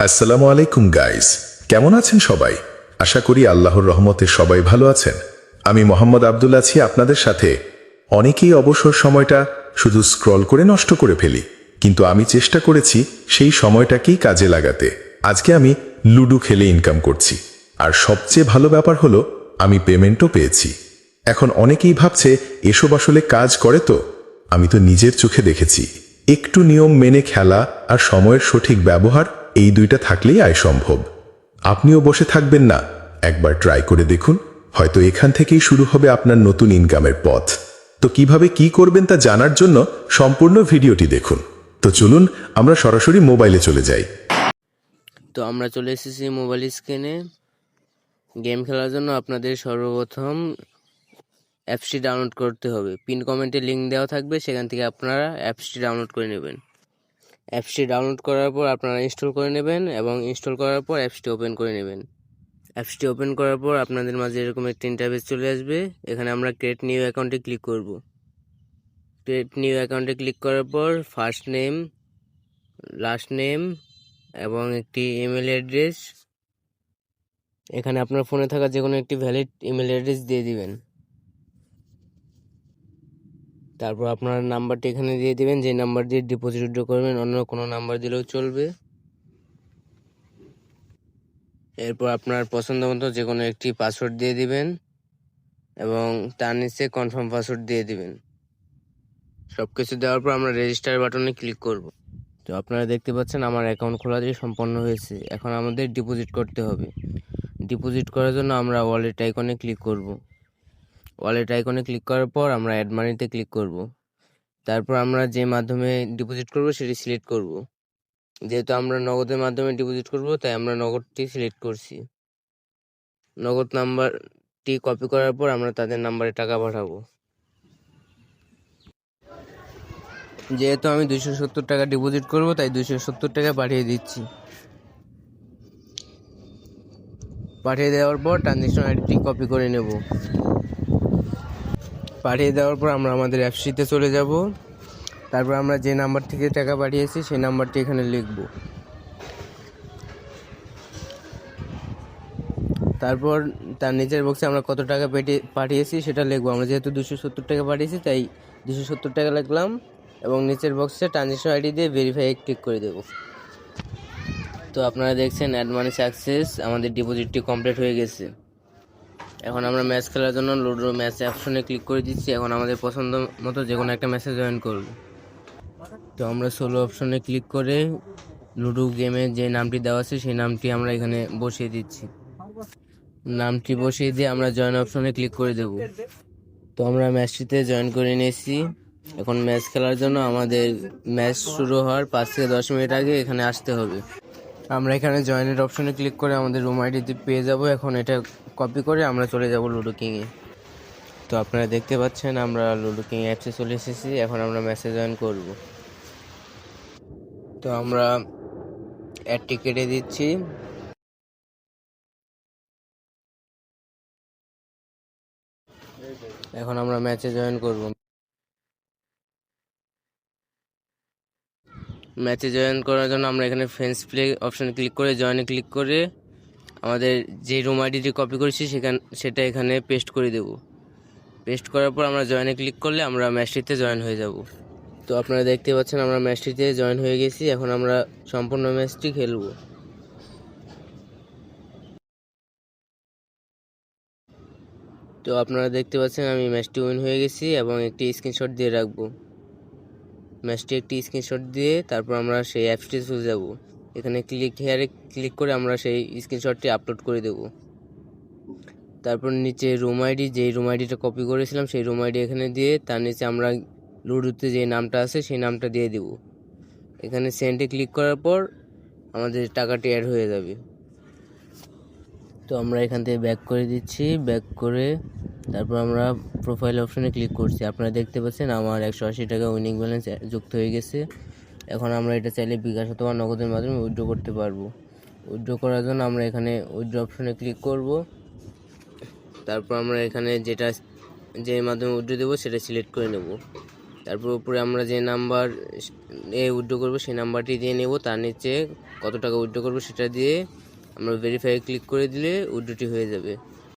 আসসালামু আলাইকুম গাইস কেমন আছেন সবাই? আশা করি আল্লাহর রহমতে সবাই ভালো আছেন। আমি মোহাম্মদ আব্দুল আছি আপনাদের সাথে। অনেকেই অবসর সময়টা শুধু স্ক্রল করে নষ্ট করে ফেলি। কিন্তু আমি চেষ্টা করেছি সেই সময়টাকেই কাজে লাগাতে। আজকে আমি লুডো খেলে ইনকাম করছি। আর সবচেয়ে ভালো ব্যাপার হলো, আমি পেমেন্টও পেয়েছি। এখন অনেকেই ভাবছে, এসব আসলে কাজ করে তো? আমি তো নিজের চোখে দেখেছি। একটু নিয়ম মেনে খেলা আর সময়ের সঠিক ব্যবহার এই দুইটা থাকলেই আয় সম্ভব। আপনিও বসে থাকবেন না। একবার ট্রাই করে দেখুন। হয়তো এখান থেকেই শুরু হবে আপনার নতুন ইনকামের পথ। তো কীভাবে কি করবেন তা জানার জন্য সম্পূর্ণ ভিডিওটি দেখুন। তো চলুন, আমরা সরাসরি মোবাইলে চলে যাই। তো আমরা চলে এসেছি মোবাইল স্ক্রিনে গেম খেলার জন্য আপনাদের সর্বপ্রথম অ্যাপসটি ডাউনলোড করতে হবে। পিন কমেন্টে লিঙ্ক দেওয়া থাকবে। সেখান থেকে আপনারা অ্যাপসটি ডাউনলোড করে নেবেন। অ্যাপসটি ডাউনলোড করার পর আপনারা ইনস্টল করে নেবেন এবং ইনস্টল করার পর অ্যাপসটি ওপেন করে নেবেন। অ্যাপসটি ওপেন করার পর আপনাদের মাঝে এরকম একটি ইন্টারভেস চলে আসবে। এখানে আমরা ক্রিয়েট নিউ অ্যাকাউন্টে ক্লিক করব। ক্রিয়েট নিউ অ্যাকাউন্টে ক্লিক করার পর ফার্স্ট নেম লাস্ট নেম এবং একটি ইমেল অ্যাড্রেস এখানে আপনার ফোনে থাকা যে কোনো একটি ভ্যালিড ইমেল অ্যাড্রেস দিয়ে দিবেন। তারপর আপনার নাম্বারটি এখানে দিয়ে দিবেন, যে নাম্বার দিয়ে ডিপোজিট উইথড্র করবেন, অন্য কোনো নাম্বার দিলেও চলবে। এরপর আপনার পছন্দ মতো যে কোনো একটি পাসওয়ার্ড দিয়ে দিবেন এবং তার নিচে কনফার্ম পাসওয়ার্ড দিয়ে দিবেন। সব কিছু দেওয়ার পর আমরা রেজিস্টার বাটনে ক্লিক করব। তো আপনারা দেখতে পাচ্ছেন আমার অ্যাকাউন্ট খোলা খোলাটি সম্পন্ন হয়েছে। এখন আমাদের ডিপোজিট করতে হবে। ডিপোজিট করার জন্য আমরা ওয়ালেট আইকনে ক্লিক করব। ওয়ালেট আইকনে ক্লিক করার পর আমরা অ্যাড মানিতে ক্লিক করব। তারপর আমরা যে মাধ্যমে ডিপোজিট করব সেটি সিলেক্ট করব। যেহেতু আমরা নগদের মাধ্যমে ডিপোজিট করব, তাই আমরা নগদটি সিলেক্ট করছি। নগদ নাম্বারটি কপি করার পর আমরা তাদের নাম্বারে টাকা পাঠাবো। যেহেতু আমি দুইশো সত্তর টাকা ডিপোজিট করব, তাই দুইশো সত্তর টাকা পাঠিয়ে দিচ্ছি। পাঠিয়ে দেওয়ার পর ট্রানজেকশন আইডিটি কপি করে নেব। পাঠিয়ে দেওয়ার পর আমরা আমাদের অ্যাপসিতে চলে যাব। তারপর আমরা যে নাম্বার থেকে টাকা পাঠিয়েছি, সেই নাম্বারটি এখানে লিখব। তারপর তার নিচের বক্সে আমরা কত টাকা পেটে- পাঠিয়েছি সেটা লিখব। আমরা যেহেতু দুশো সত্তর টাকা পাঠিয়েছি, তাই দুশো সত্তর টাকা লিখলাম এবং নিচের বক্সে ট্রানজেকশন আইডি দিয়ে ভেরিফাই ক্লিক করে দেব। তো আপনারা দেখছেন অ্যাড মানি সাকসেস আমাদের ডিপোজিটটি কমপ্লিট হয়ে গেছে। এখন আমরা ম্যাচ খেলার জন্য লুডো ম্যাচ অপশনে ক্লিক করে দিচ্ছি। এখন আমাদের পছন্দ মতো যে কোনো একটা ম্যাচে জয়েন করব। তো আমরা সোলো অপশনে ক্লিক করে লুডো গেমে যে নামটি দেওয়া আছে, সেই নামটি আমরা এখানে বসিয়ে দিচ্ছি। নামটি বসিয়ে দিয়ে আমরা জয়েন অপশনে ক্লিক করে দেব। তো আমরা ম্যাচটিতে জয়েন করে নিয়েছি। এখন ম্যাচ খেলার জন্য আমাদের ম্যাচ শুরু হওয়ার পাঁচ থেকে দশ মিনিট আগে এখানে আসতে হবে। আমরা এখানে জয়েনের অপশনে ক্লিক করে আমাদের রুম আইডিতে পেয়ে যাব। এখন এটা কপি করে আমরা চলে যাব লুডো কিংয়ে তো আপনারা দেখতে পাচ্ছেন আমরা লুডো কিং অ্যাপসে চলে এসেছি, এখন আমরা ম্যাচে জয়েন করব। তো আমরা অ্যাডটি কেটে দিচ্ছি। এখন আমরা ম্যাচে জয়েন করব। ম্যাচে জয়েন করার জন্য আমরা এখানে ফ্রেন্ডস প্লে অপশানে ক্লিক করে জয়েনে ক্লিক করে আমাদের যে রুম আইডিটি কপি করেছি, সেখান, সেটা এখানে পেস্ট করে দেব। পেস্ট করার পর আমরা জয়েনে ক্লিক করলে আমরা ম্যাচটিতে জয়েন হয়ে যাব। তো আপনারা দেখতে পাচ্ছেন আমরা ম্যাচটিতে জয়েন হয়ে গেছি, এখন আমরা সম্পূর্ণ ম্যাচটি খেলব। তো আপনারা দেখতে পাচ্ছেন আমি ম্যাচটি উইন হয়ে গেছি এবং একটি স্ক্রিনশট দিয়ে রাখব। ম্যাচটি একটি স্ক্রিনশট দিয়ে তারপর আমরা সেই অ্যাপসটি চলে যাব। এখানে ক্লিক হেয়ারে ক্লিক করে আমরা সেই স্ক্রিনশটটি আপলোড করে দেব। তারপর নিচে রুম আইডি যেই রুম আইডিটা কপি করেছিলাম, সেই রুম আইডি এখানে দিয়ে তার নিচে আমরা লুডুতে যে নামটা আছে, সেই নামটা দিয়ে দেব। এখানে সেন্টে ক্লিক করার পর আমাদের টাকাটি অ্যাড হয়ে যাবে। তো আমরা এখান থেকে ব্যাক করে দিচ্ছি ব্যাক করে তারপর আমরা প্রোফাইল অপশনে ক্লিক করছি। আপনারা দেখতে পাচ্ছেন আমার একশো আশি টাকা উইনিং ব্যালেন্স যুক্ত হয়ে গেছে। এখন আমরা এটা চাইলে বিকাশ অথবা নগদের মাধ্যমে উইথড্র করতে পারব। উইথড্র করার জন্য আমরা এখানে উইথড্র অপশনে ক্লিক করব। তারপর আমরা এখানে যেটা যে মাধ্যমে উইথড্র দেবো সেটা সিলেক্ট করে নেব। তারপর উপরে আমরা যে নাম্বার এ উইথড্র করব সেই নাম্বারটি দিয়ে নেব। তার নিচে কত টাকা উইথড্র করব সেটা দিয়ে আমরা ভেরিফাই ক্লিক করে দিলে উইথড্রটি হয়ে যাবে।